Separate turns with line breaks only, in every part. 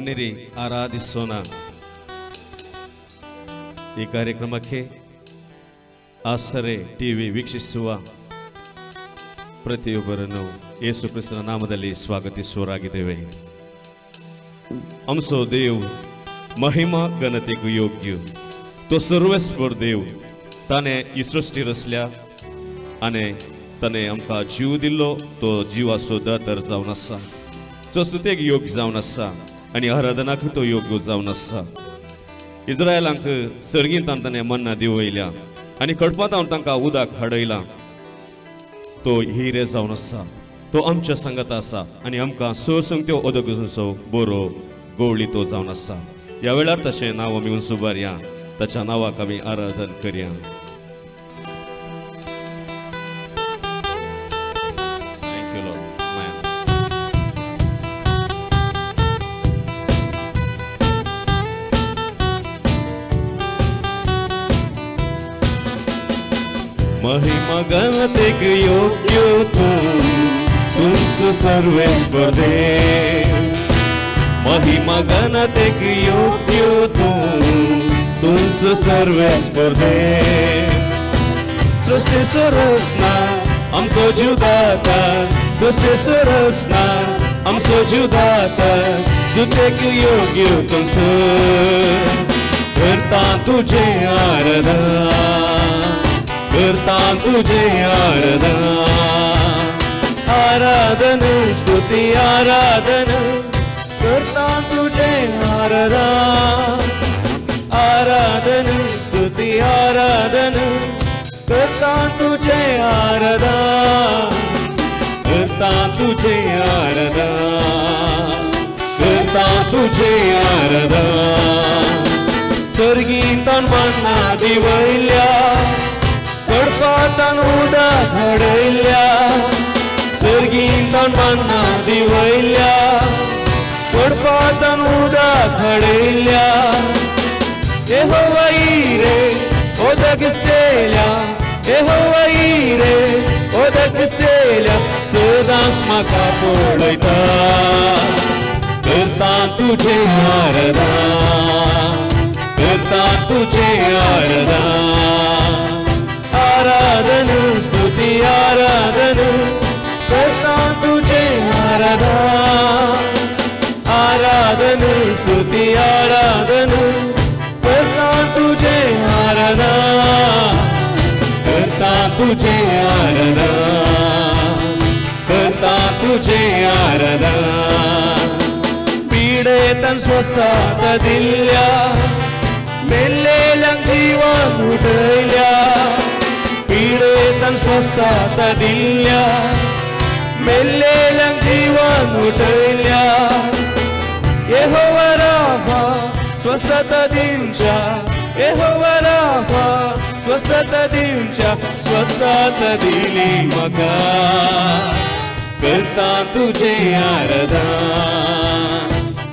ಬನ್ನಿರಿ, ಆರಾಧಿಸೋಣ. ಈ ಕಾರ್ಯಕ್ರಮಕ್ಕೆ ಆಸರೆ ಟಿವಿ ವೀಕ್ಷಿಸುವ ಪ್ರತಿಯೊಬ್ಬರನ್ನು ಯೇಸು ಕ್ರಿಸ್ತನ ನಾಮದಲ್ಲಿ ಸ್ವಾಗತಿಸುವರಾಗಿದ್ದೇವೆ ಅಂಸೋ ದೇವ್, ಮಹಿಮಾ ಘನತೆಗೂ ಯೋಗ್ಯ. તો સર્વેશ્વર દેવ તને એ સૃષ્ટિ રચલ્યા અને તને અમકા જીવ દિલ્લો તો જીવાસો દર જાવ નસા आनी आराधनाक तो योग्य जावन आसा इस्रायलांक सर्गींतान ताणें मन्ना दिवयल्या आनी हांव तांकां उदक हाडयलां. तो हिरे जावन आसा तो आमच्या संगत आसा आनी आमकां स संगत्यो ओदगसो बरो गोवळी तो जावन आसा ह्या वेळार तशें नांव आमी उंच ताच्या नांवाक आमी आराधन करया. महिमा गणतेक योग्य तू तुमस सर्वेश्वर देव महिमा गणतेक योग्य तू तुमस सर्वेश्वर देव सृष्टी सरसना आमचो जुदाता सृष्टी सरसना आमचो जुदाता सुतेक योग्य तुमस करता तुझे आराधना. करता तुझे आराधना आराधन स्तुती आराधन करता तुझे आराधना आराधन स्तुती आराधन करता तुझे आराधना करता तुझे आराधना करता तुझे आराधना सर्गीतान मन्ना दिवयल्या कडपातान उदक घडयल्या सर्गीतान मन्ना दिवयल्या कडपातान उदक घडयल्या यहोवाई रे ओदक स्तेल्या यहोवाई रे ओदक स्तेल्या सदांच म्हाका पळयता करता तुझे आराधना करता तुझे ആരാധന സ്തുതി ആരാധന. കർത്താൻ തുജെ ആരാധന. ആരാധന സ്തുതി ആരാധന. കർത്താൻ തുജെ ആരാധന. കർത്താൻ തുജെ ആരാധന. കർത്താൻ തുജെ ആരാധന. പീഡയെ തൻ സ്വസ്ഥാതതില്ല. മെല്ലെ ലംഘിവാൻ ഉടയില്ല पीडेतन स्वस्तात दिल्या मेल्लेल्या जीवन उठयल्या यहोवा राहा स्वस्थता दिवच्या यहोवा राहा स्वस्थता दिवच्या स्वस्थता दिली म्हाका करता तुझे आराधना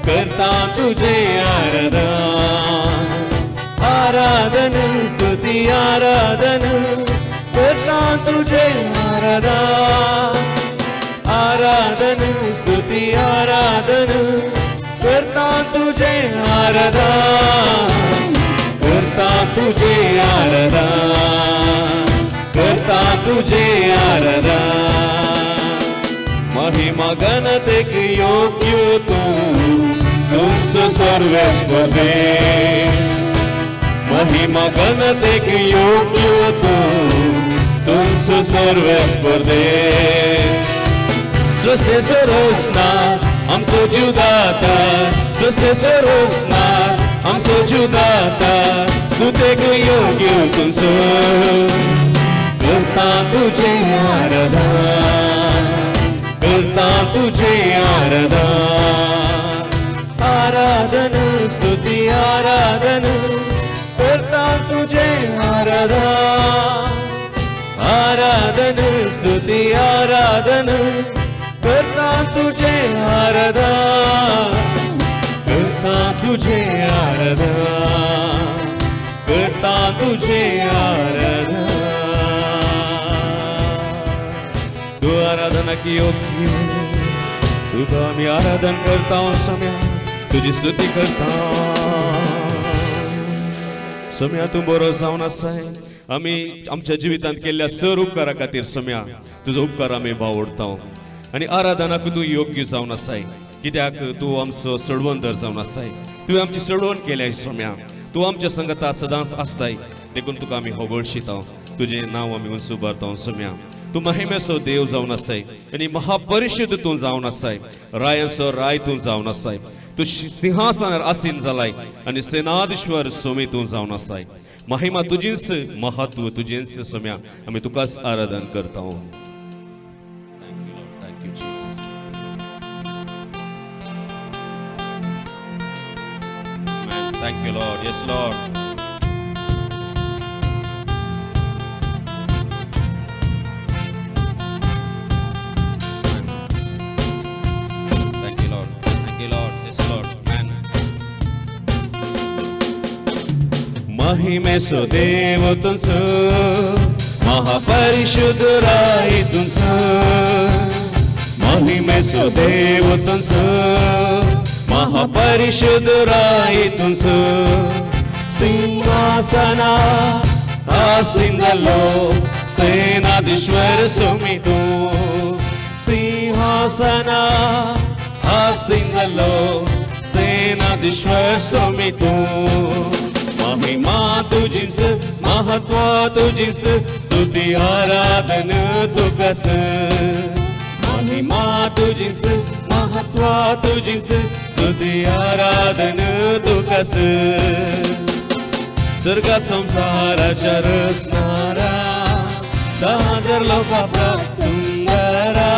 करता तुझे आराधना आराधन स्तुती आराधन करता तुझे आराधा आराधन स्तुती आराधन. करता तुझे आराधा करता तुझे आराधा करता तुझे आराधा महिमा गणतेक योग्य तू. तुमस सर्वेश्वर देव महिमा गणतेक योग्य तू. तुमचं सर्व देव सृष्टी सरसना आमचो जीव दाता सृष्टी सरसना आमचो जीव दाता सुतेक योग्य तुमचं करता तुझे आराधना करता तुझे आराधना आराधन स्तुती आराधन करता तुझे आराधना आराधन स्तुती आराधन. करता तुझे आराधा करता तुझे आराधा करता तुझे आराधना. तू आराधना की योग्य तुझा आम्ही आराधन करता समय. तुझी स्तुती करता सम्या तू बरो जावन असाय आमी आमच्या जिवितांत केल्ल्या सर उपकारा खातीर सम्या तुजो उपकार आमी भावडता आनी आराधनाक तूं योग्य जावन आसाय. कित्याक? तूं आमचो सडवंदर जावन आसाय. तुवें आमची सडवण केल्या सम्या. तूं आमच्या संगता सदांच आसताय. देखून तुका आमी होगळशिता तुजें नांव आमी उंच उबारता सम्या. तूं महिमेचो देव जावन आसाय. आनी महापरिशुद्ध तूं जावन आसाय. रायांचो राय तूं जावन आसाय. तू सिंहासनार आसीन जालाय आनी सेनाधीश्वर सोमी तू जावन आसाय महिमा तुजींच महत्त्व तुजेंच सोम्या. आमी तुकाच आराधन करता. Thank you, Lord. Yes, Lord. మహిమే సుదేవతుంసు మహాపరిశుద్ధురాయితుంసు. మహిమే సుదేవతుంసు మహాపరిశుద్ధురాయితుంసు. సింహాసన ఆసిందలో సేనాధీశ్వర సుమితు. సింహాసన ఆసిందలో సేనాధీశ్వర సుమితూ. महिमा तुझीस महत्व महत्वाजिस स्तुति आराधन तु महत्व अजिस स्तुति आराधन तु कस्र्ग संसार च सुंदरा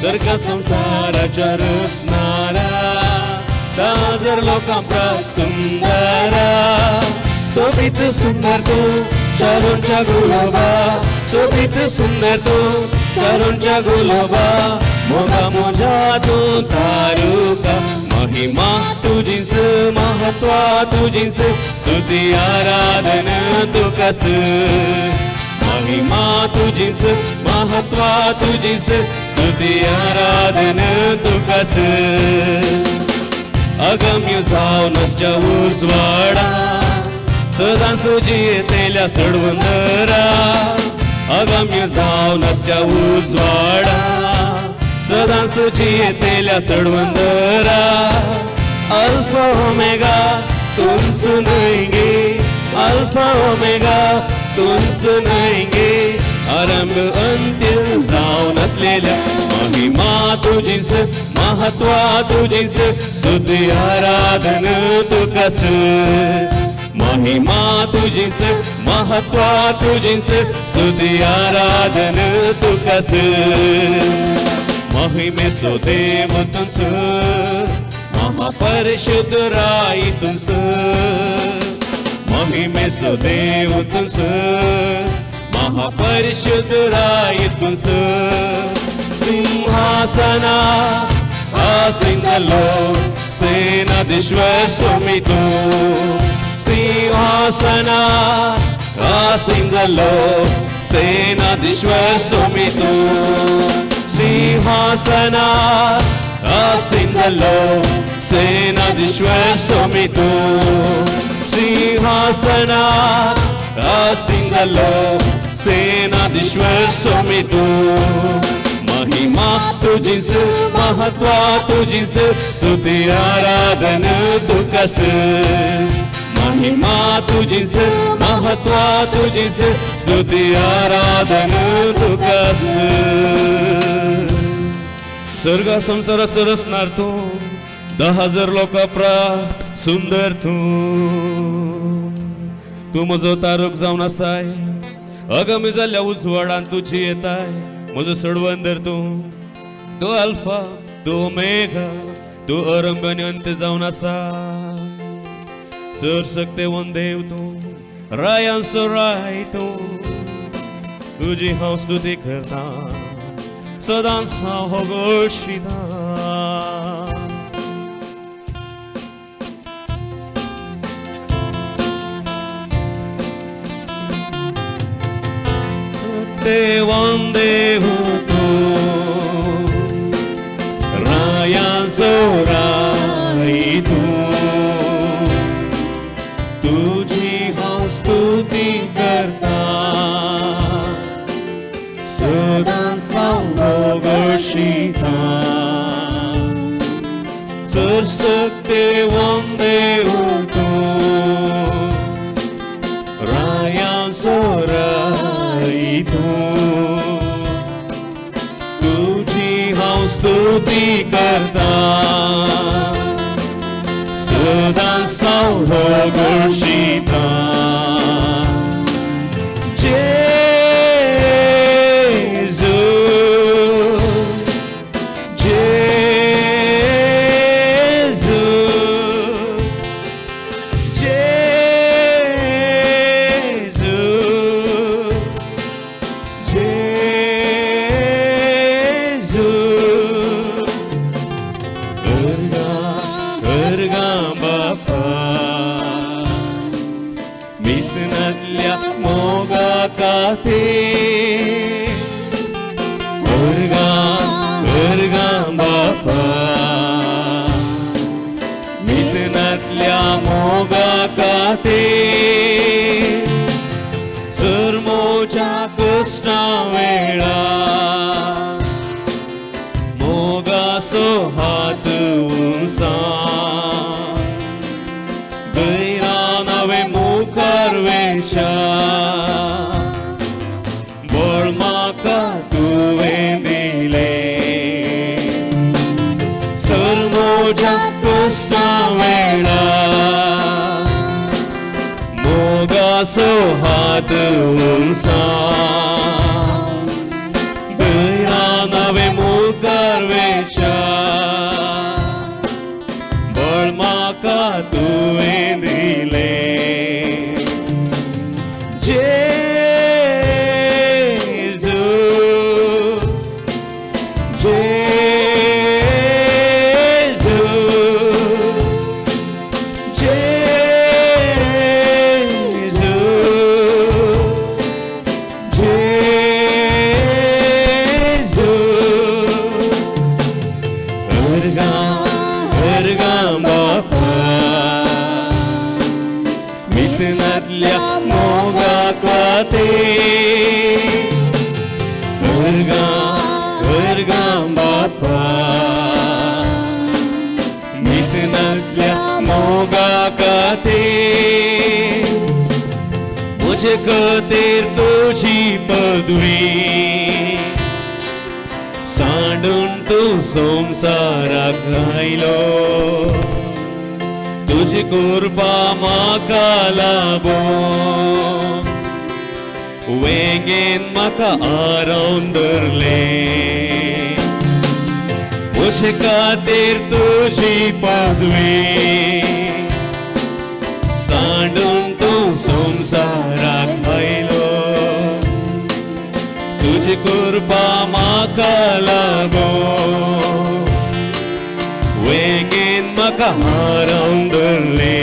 स्वर्ग संसार स् दहा हजार लोकां सुंदरा. सोबीत सुंदर तू चरुणच्या गुलोबा. सोबीत सुंदर तू चरुणच्या गुलोबा. मोगा मोजा तू तारुका. महिमा तुझीच महत्वा तुझीच स्तुती आराधन तू कस? महिमा तुझीच महत्वा तुझीच स्तुती आराधन तू कस? अगम्य जावनसच्या उजवाडा. सदां सुजी येतेल्या सडवंदरा. अगम्य जावनसच्या उजवाडा. सदां सुजी येतेल्या सडवंदरा. अल्फा ओमेगा तुम सुनेंगे अल्फा ओमेगा तुम सुनेंगे आरंभ अंतिम जाऊन असलेल्या महिमा तुझीस महत्वा तुझीस स्तुती आराधन तू कस? महिमा तुझीस महत्वा तुझीस स्तुती आराधन तू कस? महिमेसो देव तुझ महापरिशुद्ध राई तुझ महिमे देव तुझ మహాపరిశుద్ధురాయుద్ధం సింహాసన ఆసింగలో సేనాధీశ్వర సుమితో సింహాసన ఆసింగలో సేనాధీశ్వర సుమితో సింహాసన ఆసింగలో సేనాధీశ్వర సుమితో సింహాసన ఆసింగలో सेनाधीश्वर स्वामी तू महिमा तुझीस महत्वा तुझीस स्तुती आराधन तू कस महिमा तुझीस महत्वा तुझीस स्तुती आराधन तू कस स्वर्ग संसार सरसणार तू दहा हजार लोक प्रा सुंदर तू। तू म्हजो तारूक जावन आसाय अगमी जाल्ल्या उजवाडान तुझी येताय. म्हजो सडवंदर तू. तो अल्फा तो मेघा तू अरंभ आणि अंत जावन आसा सर सकते वन देव तू रायांचो राय तू. तुझी हांव स्तुती करता सदांच हांव होगोशिता देवान te vandevu so hatu unsa Bira na ve mukar vecha Borma ka tuve mile Sarmo jatusna vela Moga so hatu unsa खातीर तुझी पदवी सांडून तूं संवसाराक आयलो तुझी कृपा म्हाका लागो वेगीन म्हाका हारावन धरले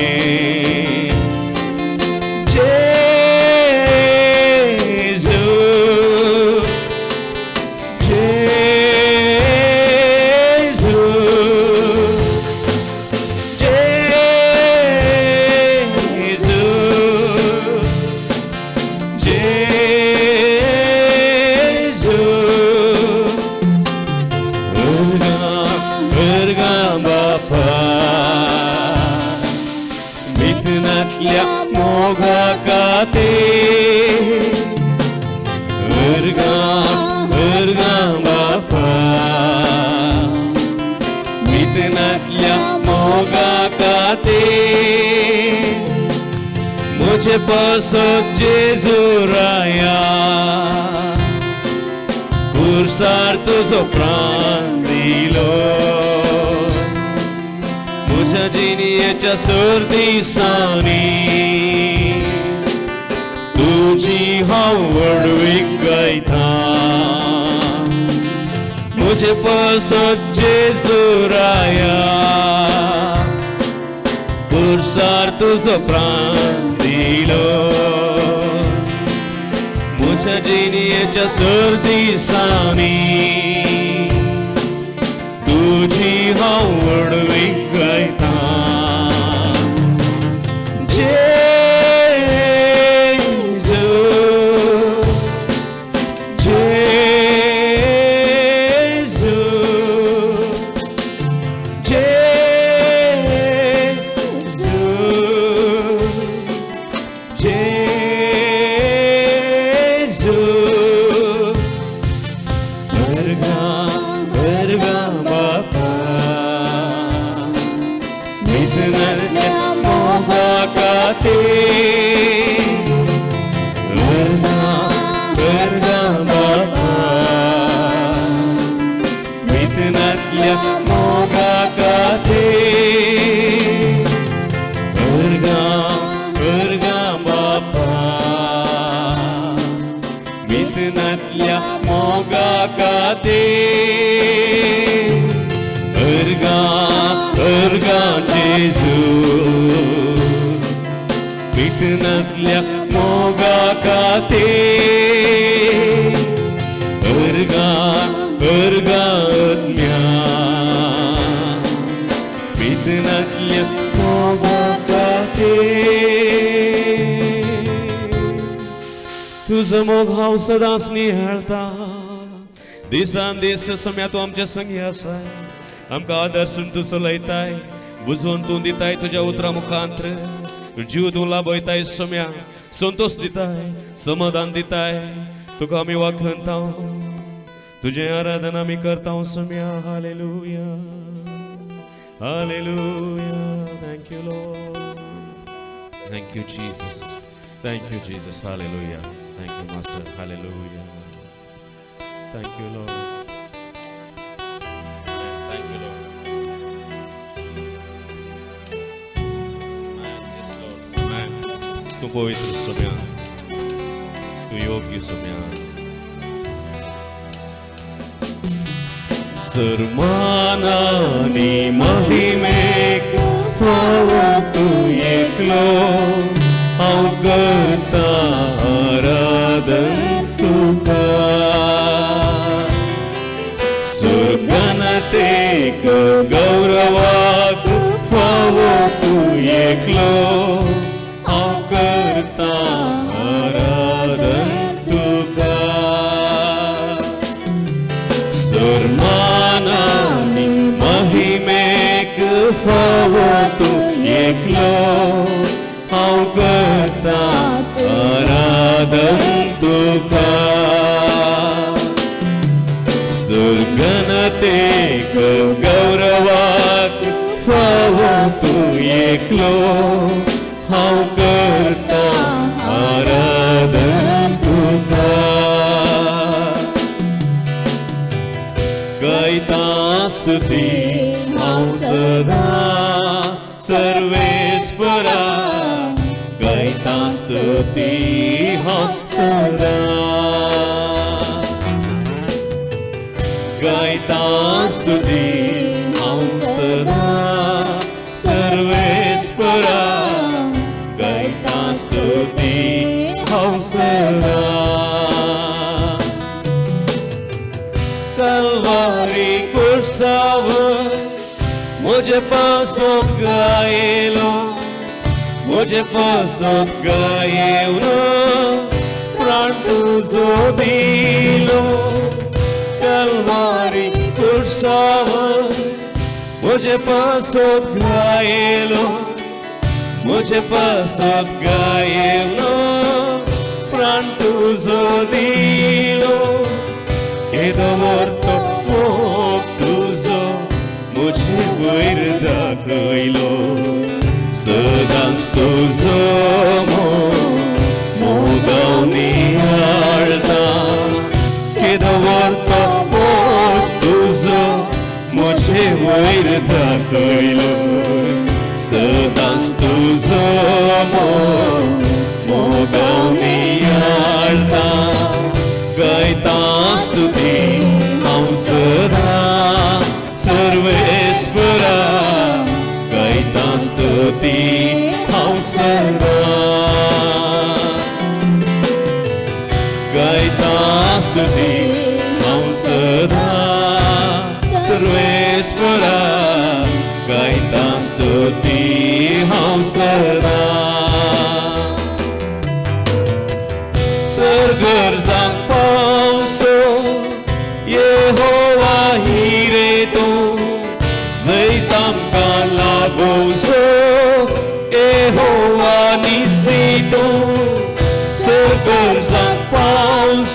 मुझे पासत जेजू राया कुर्सार तुझो प्राण दिलो. तुझ्या जिनियेच्या सर्दीसानी तुझी हांव वडवीक गायता मुझे पासत जेजू राया कुर्सार तुझो प्राण दिलो मुझ्या जिनियेच्या सर्दीसानी तुझी खाते अर्गा अर्गा जेजू मिटनातल्या मोगा खाते अर्गा अर्गा आत्म्या मिटनातल्या मोगा खाते तुझं मोग हांव सदांच निहाळता दिसान दीस सम्या तूं आमच्या संगी असाय आमकां आदर्शन तूं चलयताय बुजोवन तूं दिताय तुज्या उतरां मुखांतर. जीव तू लाभयताय सम्या. संतोष दिताय समाधान दिताय तुका आमी वाखणता हो. तुजें आराधन आमी करता हो सम्या. Hallelujah. Hallelujah. Thank you lord Thank you, Jesus. Thank you, Jesus. Hallelujah. Thank you, Master. Hallelujah. Thank you, Lord. Thank you, Lord. Yes, Lord. Amen. तू पवित्र सम्या तू योग्य सम्या सर्मानानी महिमेक तू एकलो हांव Father. एकलो हांव करता आराधन तुका गायता स्तुती हांव सदा हांव सदा Calvary cursaवर मुझे पासोत गायलो मुझे पासोत गायलो प्राण तुझो दिलो Calvary cursaवर मुझे पासोत गायलो मुझे पासोत गायलो tuzo dio e dovorto pop tuzo mujhe să dans tu tuzo mo modauni arda e dovorto pop tuzo mujhe buirda koilo sadans tuzo mo modauni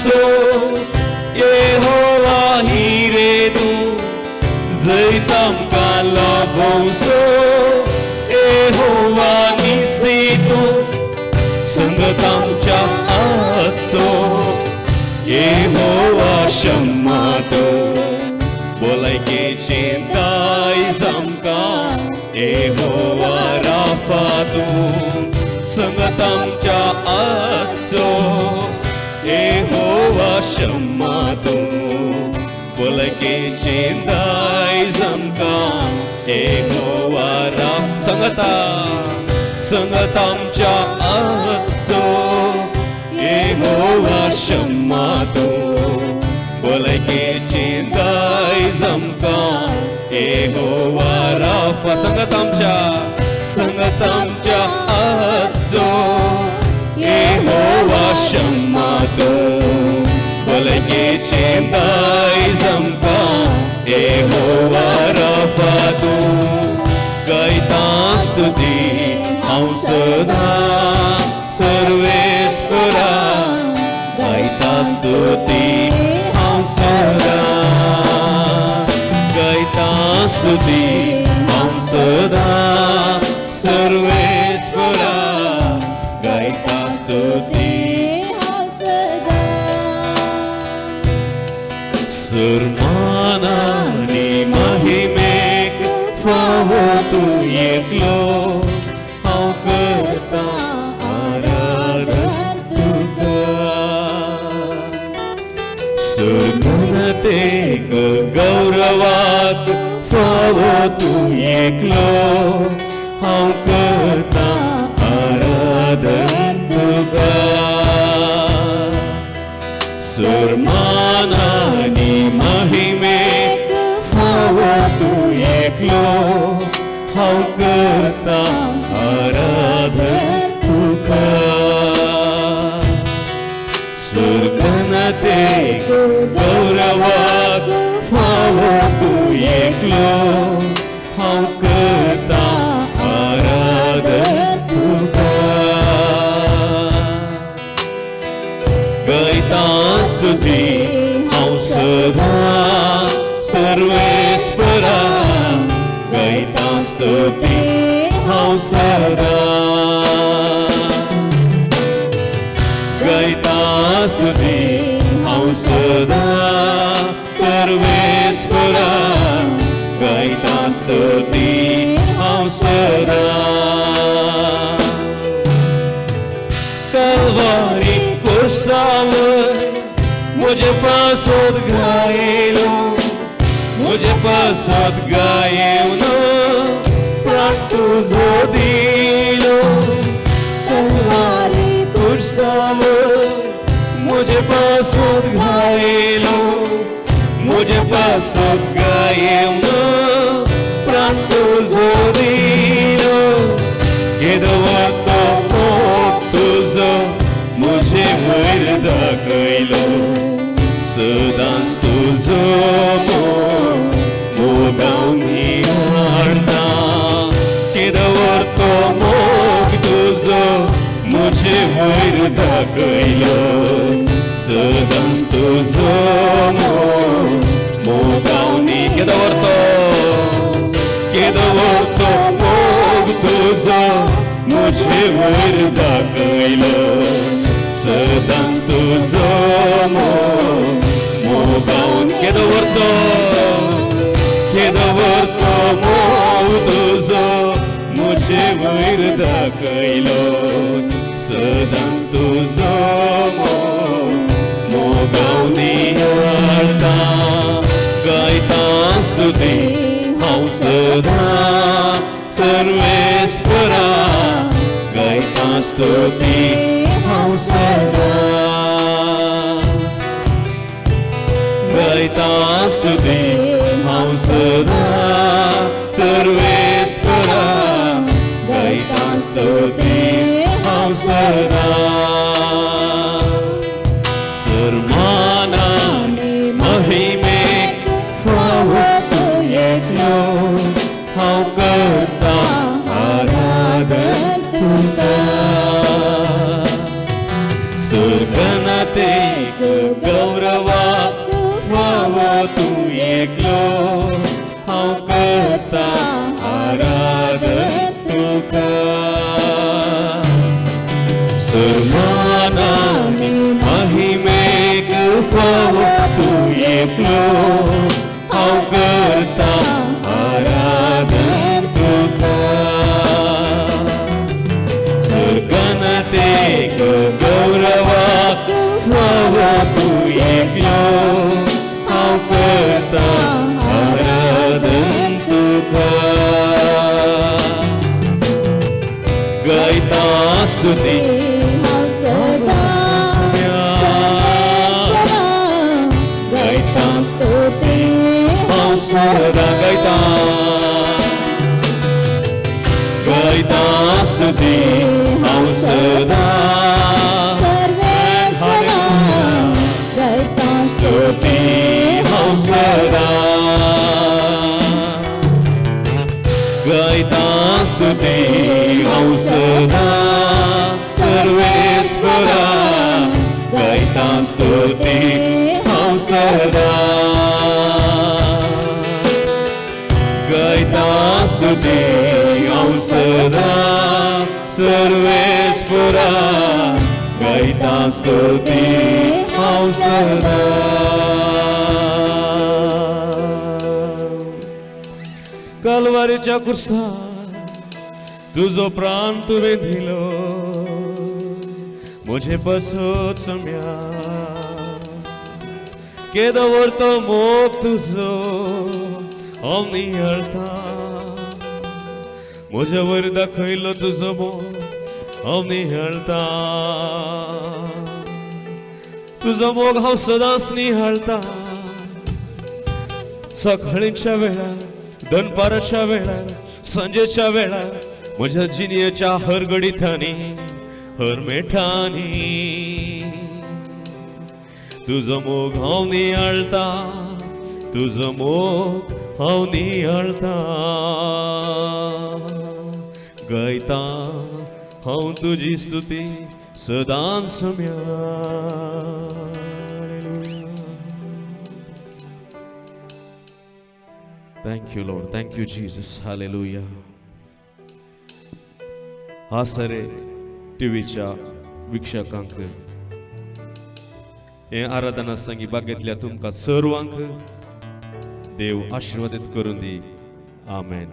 యేసు యెహోవా హీరేదు ዘይታም ቃላ ቦውሶ యెహోవా ኒሴቱ సంగతాంచ አሶ యెహోవా ሸማቶ ቦላይኬ ቼንታይ ዛምካ యెహోవా రాፋቱ సంగతాంచ አሶ Jehova Shammah tu Bulake chindai zamka Jehova ra sangata Sangatamcha ahatso Jehova Shammah tu Bulake chindai zamka Jehova ra sangatamcha Sangatamcha ahatso स्तुती हांव सदा सर्वेस्परा गायता स्तुती हांव सदा गायता स्तुती प्रत्येक गौरवात फावो तू एकलो. हांव Dacă-i să dăm stuzumul Mudau ni Chedă orto Chedă orto Pogtuza Mucevări dacă-i Să dăm stuzumul Mudau ni Chedă orto Chedă orto Pogtuza Mucevări dacă-i sēdams tu zemo, nogaunījārtā, gaitās tu tī, hausādā, sarvesparā, gaitās tu tī, hausādā. Gaitās tu tī, hausādā, flow. सदा गायता स्तुती हांव सदा सर्वेश्वरा गायता स्तुती हांव सदा कालवारीच्या कुर्सार तुझो प्राण तुवें दिलो. मुझे बसत सम्या. केदो व्हरतो मोग तुजो हांव नियळटा म्हज्या वयर दाखयलो तुजो मोग हांव नियळटा तुजो मोग हांव सदांच निहाळटा सकाळीच्या वेळा दनपाराच्या वेळा सांजेच्या वेळा म्हज्या जिनियेच्या हरगडीतांनी हर तुझं तुजो मोग हांव नियाळटा तुजो मोग हांव नियाळटा गायता हांव तुजी स्तुती सदांच सम्या thank you you, thank you Thank you, Jesus. Hallelujah. हा सरे टीव्हीच्या विक्षकांक हे आराधना संगी बागेतल्या तुमकां सर्वांक देव आशिर्वादीत करून दी. आमेन.